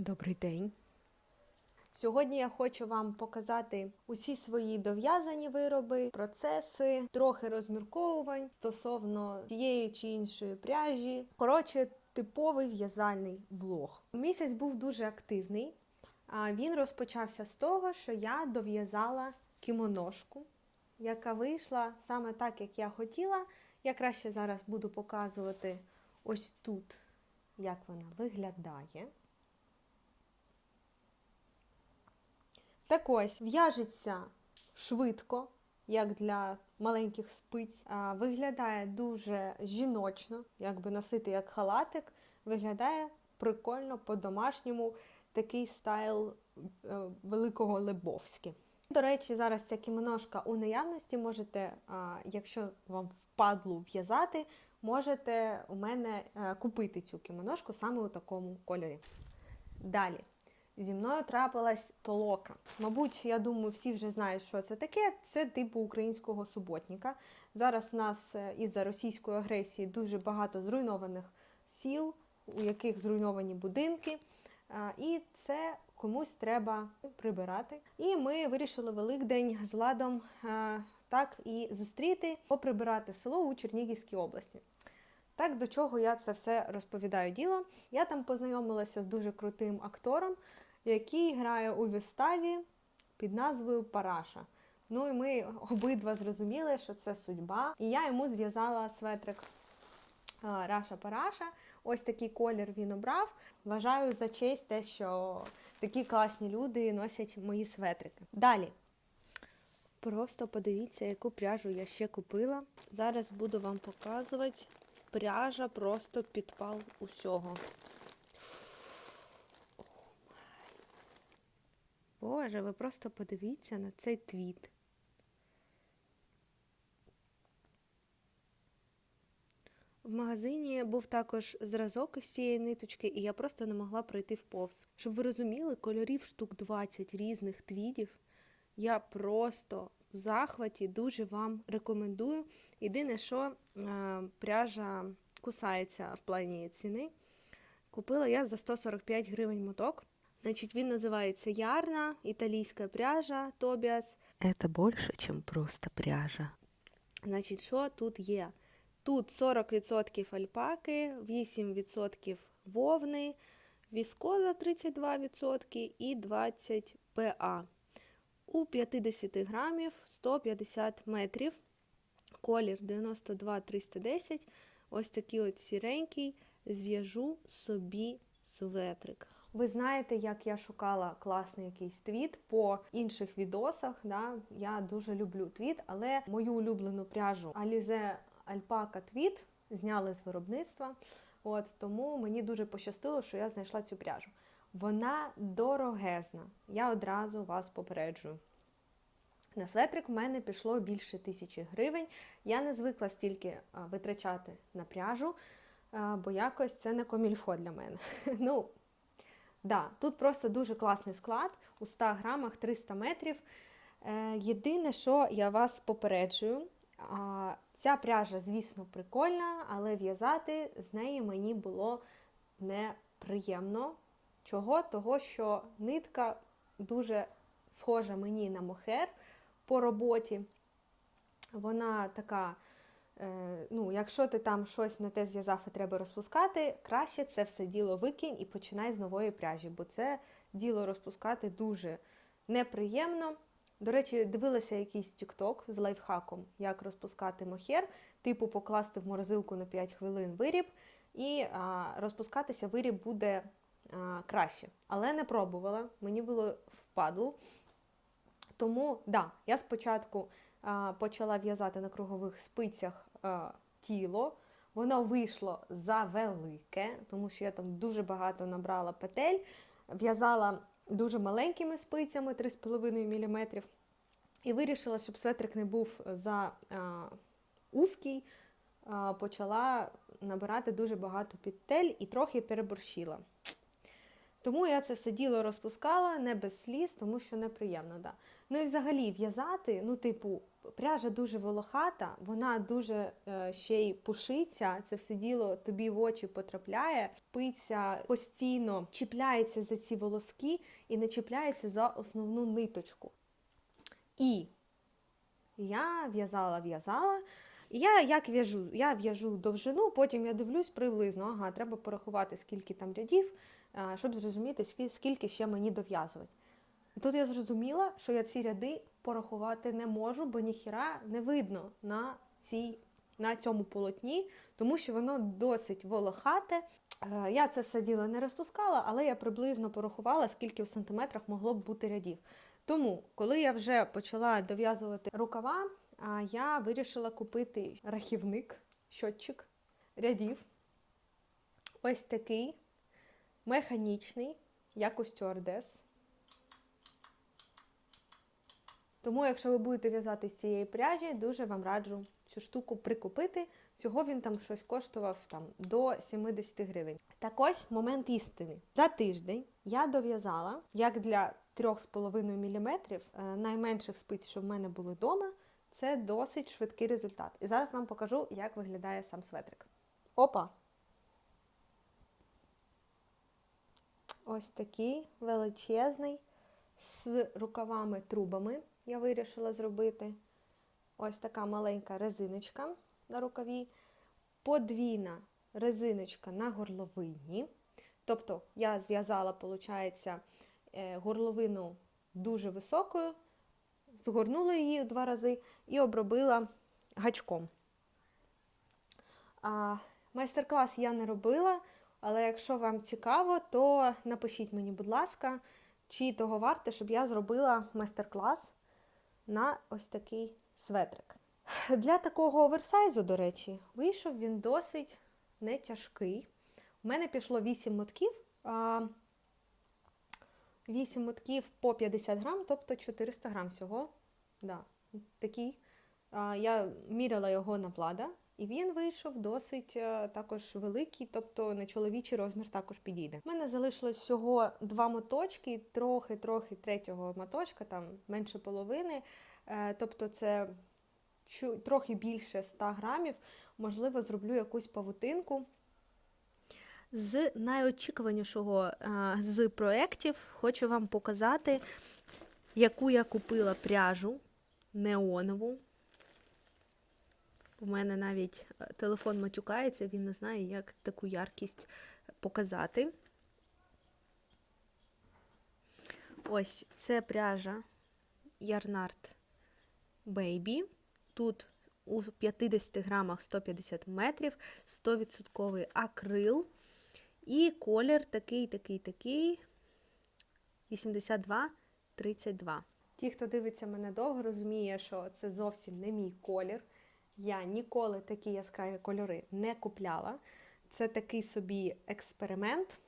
Добрий день. Сьогодні я хочу вам показати усі свої дов'язані вироби, процеси, трохи розмірковувань стосовно тієї чи іншої пряжі. Коротше, типовий в'язальний влог. Місяць був дуже активний. Він розпочався з того, що я дов'язала кімоношку, яка вийшла саме так, як я хотіла. Я краще зараз буду показувати ось тут, як вона виглядає. Так ось, в'яжеться швидко, як для маленьких спиць. Виглядає дуже жіночно, якби носити як халатик. Виглядає прикольно по-домашньому такий стайл е, великого Лебовськи. До речі, зараз ця кімоношка у наявності можете, якщо вам впадлу в'язати, можете у мене е, купити цю кімоношку саме у такому кольорі. Далі. Зі мною трапилась толока. Мабуть, я думаю, всі вже знають, що це таке. Це типу українського суботника. Зараз у нас е, із-за російської агресії дуже багато зруйнованих сіл, у яких зруйновані будинки. І це комусь треба прибирати. І ми вирішили Великдень з ладом е, так і зустріти, поприбирати село у Чернігівській області. Так, до чого я це все розповідаю діло. Я там познайомилася з дуже крутим актором, який грає у виставі під назвою Параша. Ну і ми обидва зрозуміли, що це судьба. І я йому зв'язала светрик Раша Параша. Ось такий колір він обрав. Вважаю за честь те, що такі класні люди носять мої светрики. Далі. Просто подивіться, яку пряжу я ще купила. Зараз буду вам показувати. Пряжа просто підпал усього. Боже, ви просто подивіться на цей твіт. В магазині був також зразок із цієї ниточки, і я просто не могла пройти вповз. Щоб ви розуміли, кольорів штук 20 різних твідів. Я просто в захваті дуже вам рекомендую. Єдине, що е, пряжа кусається в плані ціни. Купила я за 145 гривень моток. Значить, він називається Ярна, італійська пряжа Тобіас. Это больше, чем просто пряжа. Значить, що тут є? Тут 40% альпаки, 8% вовни, віскоза 32% і 20 ПА. У 50 грамів 150 метрів. Колір 92-310. Ось такий от сіренький. Зв'яжу собі светрик. Ви знаєте, як я шукала класний якийсь твіт по інших відосах. Да? Я дуже люблю твіт, але мою улюблену пряжу Alize Alpaca Твіт зняли з виробництва. От тому мені дуже пощастило, що я знайшла цю пряжу. Вона дорогезна. Я одразу вас попереджую. На светрик в мене пішло більше тисячі гривень. Я не звикла стільки витрачати на пряжу, бо якось це не комільфо для мене. Ну, да, тут просто дуже класний склад у 100 грамах 300 метрів. Е, єдине, що я вас попереджую, ця пряжа, звісно, прикольна, але в'язати з неї мені було неприємно. Чого? Того, що нитка дуже схожа мені на мохер по роботі. Вона така, ну, якщо ти там щось не те зв'язав і треба розпускати, краще це все діло викинь і починай з нової пряжі, бо це діло розпускати дуже неприємно. До речі, дивилася якийсь тікток з лайфхаком, як розпускати мохер, типу покласти в морозилку на 5 хвилин виріб, і а, розпускатися виріб буде а, краще. Але не пробувала, мені було впадло. Тому, да, я спочатку а, почала в'язати на кругових спицях тіло. Воно вийшло завелике, тому що я там дуже багато набрала петель, в'язала дуже маленькими спицями 3,5 мм. І вирішила, щоб светрик не був за а, узкий, а, почала набирати дуже багато петель і трохи переборщила. Тому я це все діло розпускала не без сліз, тому що неприємно. Да. Ну і взагалі в'язати, ну, типу, пряжа дуже волохата, вона дуже е, ще й пушиться. Це все діло тобі в очі потрапляє, спиться постійно чіпляється за ці волоски і не чіпляється за основну ниточку. І я в'язала, в'язала. Я як в'яжу? Я в'яжу довжину, потім я дивлюсь приблизно, ага, треба порахувати, скільки там рядів, щоб зрозуміти, скільки ще мені дов'язувати. І тут я зрозуміла, що я ці ряди порахувати не можу, бо ніхіра не видно на, цій, на цьому полотні, тому що воно досить волохате. Е, Я це все діло не розпускала, але я приблизно порахувала, скільки в сантиметрах могло б бути рядів. Тому, коли я вже почала дов'язувати рукава, я вирішила купити рахівник, щотчик рядів. Ось такий механічний, як у стюардес. Тому, якщо ви будете в'язати з цієї пряжі, дуже вам раджу цю штуку прикупити. Всього він там щось коштував там, до 70 гривень. Так ось момент істини. За тиждень я дов'язала, як для 3,5 мм е, найменших спиць, що в мене були вдома, це досить швидкий результат. І зараз вам покажу, як виглядає сам светрик. Опа! Ось такий величезний з рукавами-трубами я вирішила зробити. Ось така маленька резиночка на рукаві, подвійна резиночка на горловині. Тобто я зв'язала, виходить, горловину дуже високою, згорнула її два рази і обробила гачком. Майстер-клас я не робила, але якщо вам цікаво, то напишіть мені, будь ласка, чи того варте, щоб я зробила майстер-клас на ось такий светрик. Для такого оверсайзу, до речі, вийшов він досить не тяжкий. У мене пішло 8 мотків, а 8 мотків по 50 грам, тобто 400 грам всього. Да, такий. Я міряла його на влада, і він вийшов досить е, також великий, тобто на чоловічий розмір також підійде. У мене залишилось всього два моточки, трохи-трохи третього моточка, там менше половини. Е, Тобто це трохи більше 100 грамів. Можливо, зроблю якусь павутинку. З найочікуванішого е, з проєктів хочу вам показати, яку я купила пряжу неонову. У мене навіть е, телефон матюкається, він не знає, як таку яркість показати. Ось це пряжа Ярнард Baby. Тут у 50 грамах 150 метрів, 100% акрил. І колір такий, такий, такий 82-32. Ті, хто дивиться мене довго, розуміє, що це зовсім не мій колір. Я ніколи такі яскраві кольори не купляла. Це такий собі експеримент.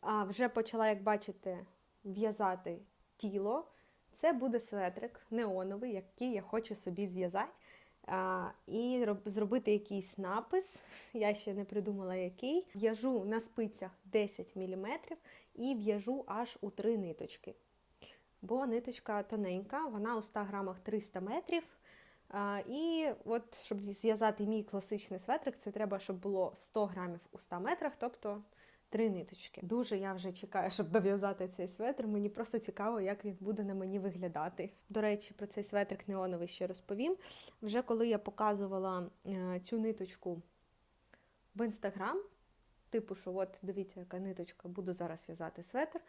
А вже почала, як бачите, в'язати тіло. Це буде светрик неоновий, який я хочу собі зв'язати. І зробити якийсь напис. Я ще не придумала який. В'яжу на спицях 10 мм і в'яжу аж у три ниточки. Бо ниточка тоненька, вона у 100 грамах 300 метрів. І от, щоб зв'язати мій класичний светрик, це треба, щоб було 100 грамів у 100 метрах, тобто три ниточки. Дуже я вже чекаю, щоб дов'язати цей светр. Мені просто цікаво, як він буде на мені виглядати. До речі, про цей светрик неоновий ще розповім. Вже коли я показувала е, цю ниточку в інстаграм, типу, що от дивіться, яка ниточка, буду зараз в'язати светр.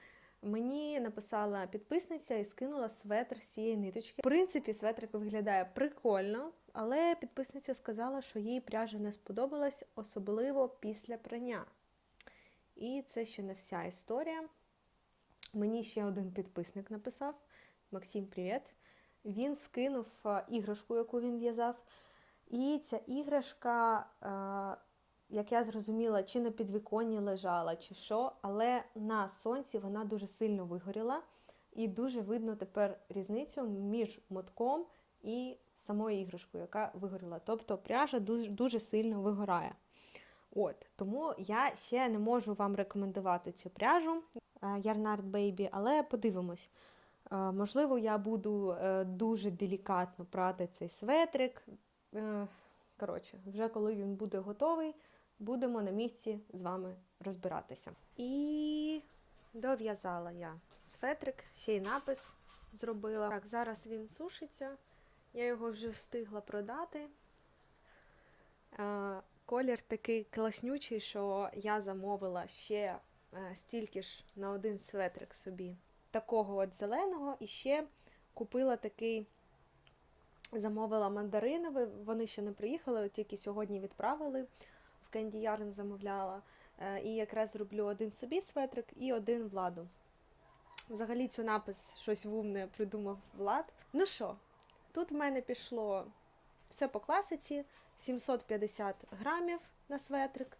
Мені написала підписниця і скинула светр з цієї ниточки. В принципі, светрик виглядає прикольно, але підписниця сказала, що їй пряжа не сподобалась, особливо після прання. І це ще не вся історія. Мені ще один підписник написав: Максим, привіт. Він скинув е, іграшку, яку він в'язав. І ця іграшка, е, як я зрозуміла, чи на підвіконні лежала, чи що, але на сонці вона дуже сильно вигоріла. І дуже видно тепер різницю між мотком і самою іграшкою, яка вигоріла. Тобто пряжа дуже, дуже сильно вигорає. От, тому я ще не можу вам рекомендувати цю пряжу е, Yarnard Baby, але подивимось. Е, Можливо, я буду е, дуже делікатно прати цей светрик. Е, Коротше, вже коли він буде готовий, будемо на місці з вами розбиратися. І дов'язала я светрик, ще й напис зробила. Так, зараз він сушиться. Я його вже встигла продати. Е, Колір такий класнючий, що я замовила ще е, стільки ж на один светрик собі. Такого от зеленого, і ще купила такий, замовила мандариновий, вони ще не приїхали, тільки сьогодні відправили. Candy Yarn замовляла. Е, І якраз зроблю один собі светрик і один владу. Взагалі цю напис щось вумне придумав Влад. Ну що, тут в мене пішло все по класиці, 750 грамів на светрик.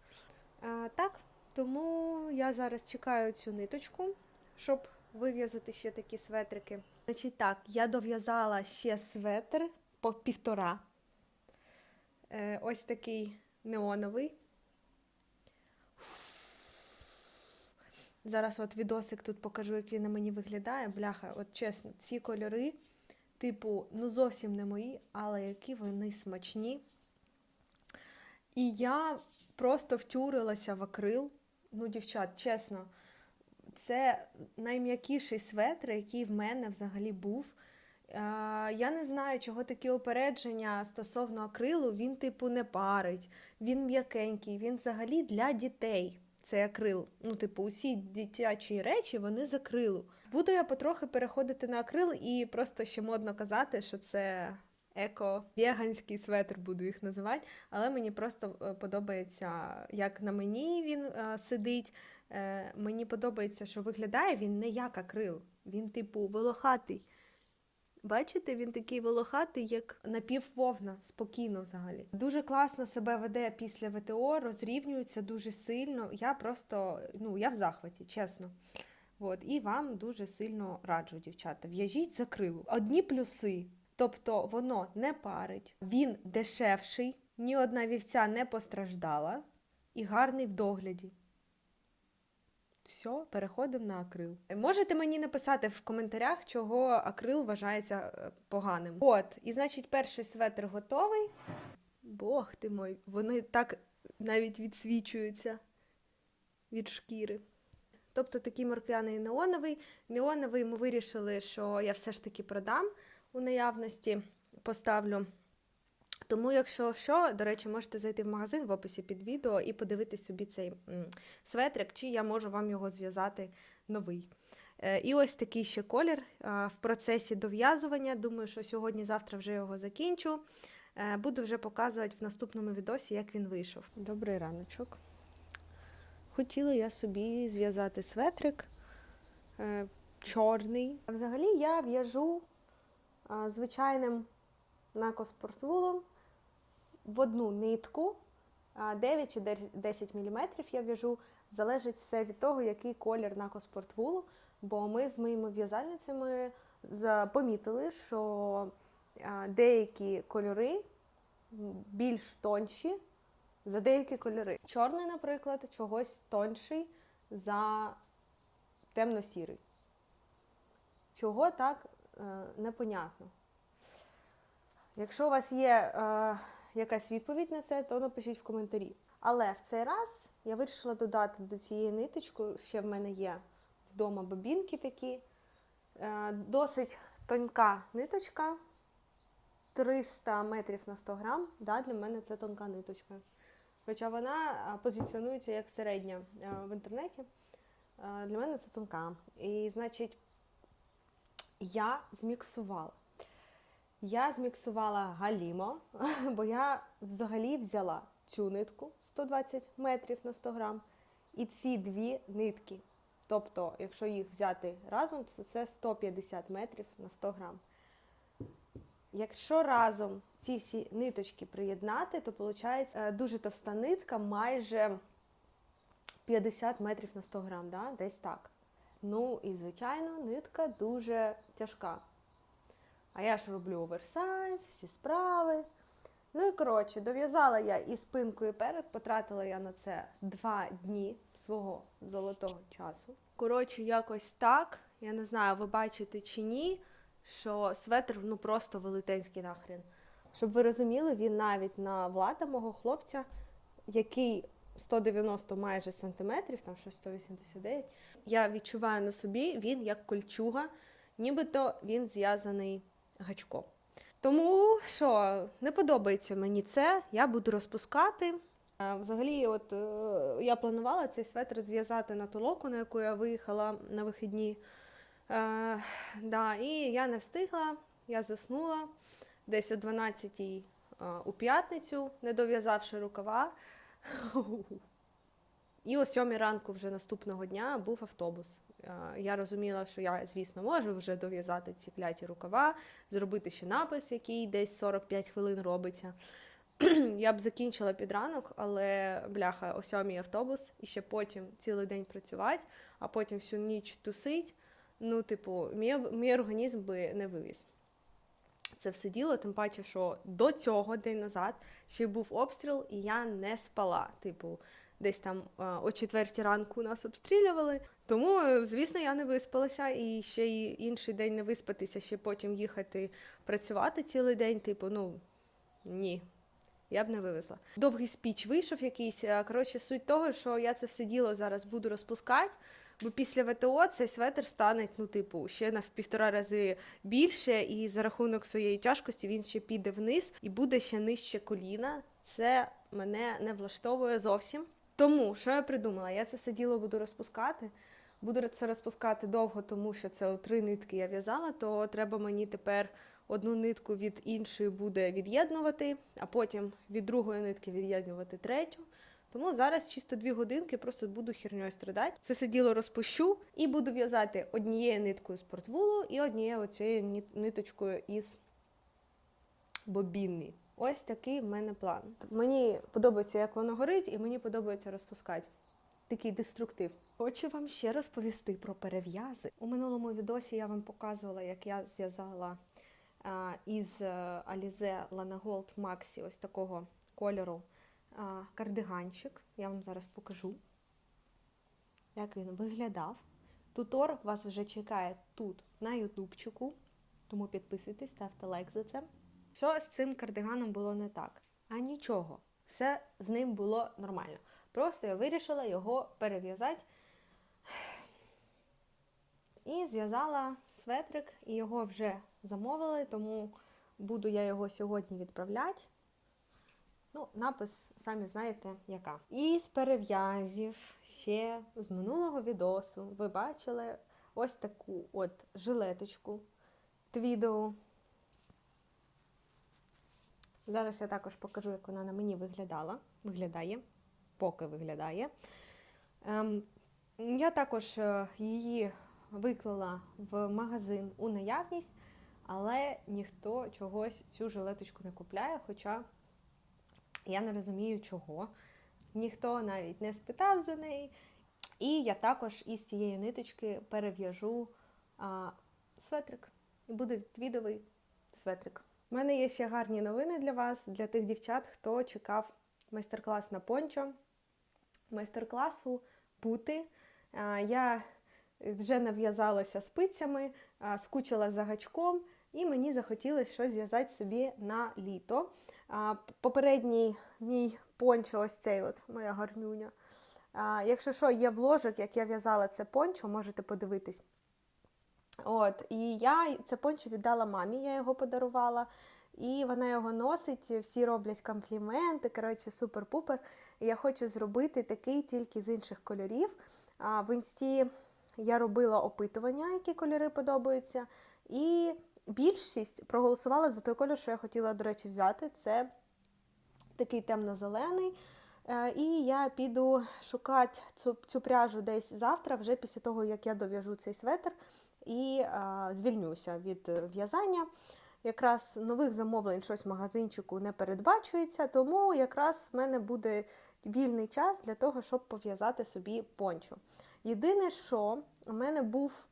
А, так, тому я зараз чекаю цю ниточку, щоб вив'язати ще такі светрики. Значить так, я дов'язала ще светр по півтора. Е, ось такий неоновий. Зараз от відосик тут покажу, як він на мені виглядає. Бляха, от чесно, ці кольори, типу, ну зовсім не мої, але які вони смачні. І я просто втюрилася в акрил. Ну, дівчат, чесно, це найм'якіший светр, який в мене взагалі був. Я не знаю, чого такі опередження стосовно акрилу. Він, типу, не парить, він м'якенький, він взагалі для дітей. Це акрил. Ну, типу, усі дитячі речі вони з акрилу. Буду я потрохи переходити на акрил і просто ще модно казати, що це еко-веганський светр, буду їх називати. Але мені просто е, подобається, як на мені він е, сидить. Е, мені подобається, що виглядає він не як акрил. Він, типу, волохатий. Бачите, він такий волохатий, як напіввовна, спокійно взагалі. Дуже класно себе веде після ВТО, розрівнюється дуже сильно. Я просто, ну, я в захваті, чесно. От, і вам дуже сильно раджу, дівчата. В'яжіть за крилу. Одні плюси. Тобто воно не парить, він дешевший, ні одна вівця не постраждала і гарний в догляді. Все, переходимо на акрил. Можете мені написати в коментарях, чого акрил вважається е, поганим. От, і значить, перший светр готовий. Бог ти мой, вони так навіть відсвічуються від шкіри. Тобто такий морквяний неоновий. Неоновий ми вирішили, що я все ж таки продам у наявності, поставлю. Тому, якщо що, до речі, можете зайти в магазин в описі під відео і подивитись собі цей светрик, чи я можу вам його зв'язати новий. Е, І ось такий ще колір в процесі дов'язування. Думаю, що сьогодні-завтра вже його закінчу. Е, Буду вже показувати в наступному відосі, як він вийшов. Добрий раночок. Хотіла я собі зв'язати светрик е, чорний. Взагалі я в'яжу звичайним накоспортвулом в одну нитку, 9 чи 10 мм я в'яжу. Залежить все від того, який колір накоспортвулу. Бо ми з моїми в'язальницями помітили, що деякі кольори більш тонші за деякі кольори. Чорний, наприклад, чогось тонший за темно-сірий. Чого так е, непонятно. Якщо у вас є е, якась відповідь на це, то напишіть в коментарі. Але в цей раз я вирішила додати до цієї ниточки, ще в мене є вдома бобінки такі. Е, досить тонька ниточка, 300 метрів на 100 грам. Да, для мене це тонка ниточка. Хоча вона позиціонується як середня в інтернеті. Для мене це тонка. І, значить, я зміксувала. Я зміксувала галімо, бо я взагалі взяла цю нитку 120 метрів на 100 грам і ці дві нитки. Тобто, якщо їх взяти разом, то це 150 метрів на 100 грам. Якщо разом ці всі ниточки приєднати, то виходить е, дуже товста нитка, майже 50 метрів на 100 грам, да? десь так. Ну і, звичайно, нитка дуже тяжка. А я ж роблю оверсайз, всі справи. Ну і коротше, дов'язала я і спинку, і перед. Потратила я на це два дні свого золотого часу. Коротше, якось так. Я не знаю, ви бачите чи ні, що светр ну просто велетенський нахрен. Щоб ви розуміли, він навіть на влада мого хлопця, який 190 майже сантиметрів, там щось 189. Я відчуваю на собі, він як кольчуга, нібито він зв'язаний гачком. Тому що не подобається мені це, я буду розпускати. Взагалі, от е, я планувала цей светр зв'язати на толоку, на яку я виїхала на вихідні. Е, да, і я не встигла, я заснула десь о 12-й е, у п'ятницю, не дов'язавши рукава. І о 7 ранку вже наступного дня був автобус. Е, Я розуміла, що я, звісно, можу вже дов'язати ці кляті рукава, зробити ще напис, який десь 45 хвилин робиться. Я б закінчила під ранок, але бляха, о 7 автобус, і ще потім цілий день працювати, а потім всю ніч тусить. Ну, типу, мій, мій організм би не вивіз. Це все діло, тим паче, що до цього день назад ще був обстріл, і я не спала. Типу, десь там о четвертій ранку нас обстрілювали. Тому, е, звісно, я не виспалася, і ще й інший день не виспатися, ще потім їхати працювати цілий день. Типу, ну ні. Я б не вивезла. Довгий спіч вийшов якийсь. Коротше, суть того, що я це все діло зараз буду розпускати, бо після ВТО цей светр стане, ну, типу, ще на півтора рази більше, і за рахунок своєї тяжкості він ще піде вниз і буде ще нижче коліна. Це мене не влаштовує зовсім. Тому що я придумала? Я це все діло буду розпускати. Буду це розпускати довго, тому що це три нитки я в'язала, то треба мені тепер одну нитку від іншої буде від'єднувати, а потім від другої нитки від'єднувати третю. Тому зараз чисто дві годинки просто буду херньою страдати. Це все діло розпущу і буду в'язати однією ниткою з портвулу і однією оцією ниточкою із бобінни. Ось такий в мене план. Мені подобається, як воно горить, і мені подобається розпускати. Такий деструктив. Хочу вам ще розповісти про перев'язи. У минулому відосі я вам показувала, як я зв'язала із е, Lana Gold Maxi ось такого кольору кардиганчик. Я вам зараз покажу, як він виглядав. Тутор вас вже чекає тут на ютубчику, тому підписуйтесь, ставте лайк за це. Що з цим кардиганом було не так? А нічого, все з ним було нормально. Просто я вирішила його перев'язати і зв'язала светрик, і його вже замовили, тому буду я його сьогодні відправляти. Ну, напис, самі знаєте, яка. І з перев'язів ще з минулого відосу ви бачили ось таку от жилеточку твідову. Зараз я також покажу, як вона на мені виглядала. Виглядає, поки виглядає. Ем, я також е, її виклала в магазин у наявність, але ніхто чогось цю жилеточку не купляє, хоча я не розумію чого. Ніхто навіть не спитав за неї. І я також із цієї ниточки перев'яжу а, светрик. І буде твідовий светрик. У мене є ще гарні новини для вас, для тих дівчат, хто чекав майстер-клас на пончо. Майстер-класу бути. Я вже нав'язалася спицями, скучила за гачком, і мені захотілося щось зв'язати собі на літо. Попередній мій пончо, ось цей от моя гарнюня. Якщо що, є вложик, як я в'язала це пончо, можете подивитись. От, і я це пончо віддала мамі, я його подарувала. І вона його носить, всі роблять компліменти. Коротше, супер-пупер. Я хочу зробити такий тільки з інших кольорів. А в інсті я робила опитування, які кольори подобаються. І більшість проголосувала за той кольор, що я хотіла, до речі, взяти. Це такий темно-зелений. Е, І я піду шукати цю, цю пряжу десь завтра, вже після того, як я дов'яжу цей светр і а, звільнюся від е, в'язання. Якраз нових замовлень щось в магазинчику не передбачується, тому якраз в мене буде вільний час для того, щоб пов'язати собі пончо. Єдине, що у мене був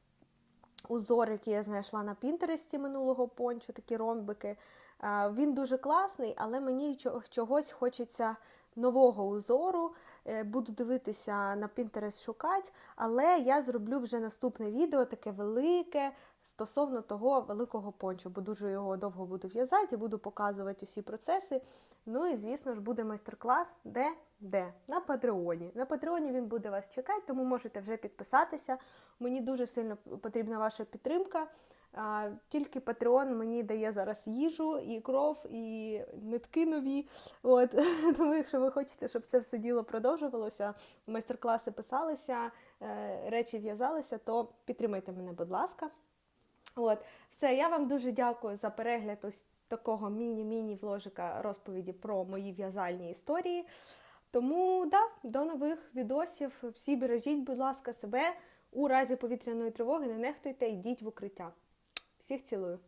узор, який я знайшла на Пінтересті минулого пончо, такі ромбики. Е, Він дуже класний, але мені чогось хочеться нового узору. Е, Буду дивитися на Pinterest шукати, але я зроблю вже наступне відео, таке велике, стосовно того великого пончо, бо дуже його довго буду в'язати і буду показувати усі процеси. Ну і звісно ж буде майстер-клас, де? Де? На Патреоні. На Патреоні він буде вас чекати, тому можете вже підписатися. Мені дуже сильно потрібна ваша підтримка. Тільки Patreon мені дає зараз їжу і кров, і нитки нові. От тому, якщо ви хочете, щоб це все діло продовжувалося, майстер-класи писалися, е, речі в'язалися, то підтримайте мене, будь ласка. От, все, я вам дуже дякую за перегляд ось такого міні-міні вложика розповіді про мої в'язальні історії. Тому да, до нових відосів. Всі бережіть, будь ласка, себе у разі повітряної тривоги, не нехтуйте, йдіть в укриття. Всіх цілую.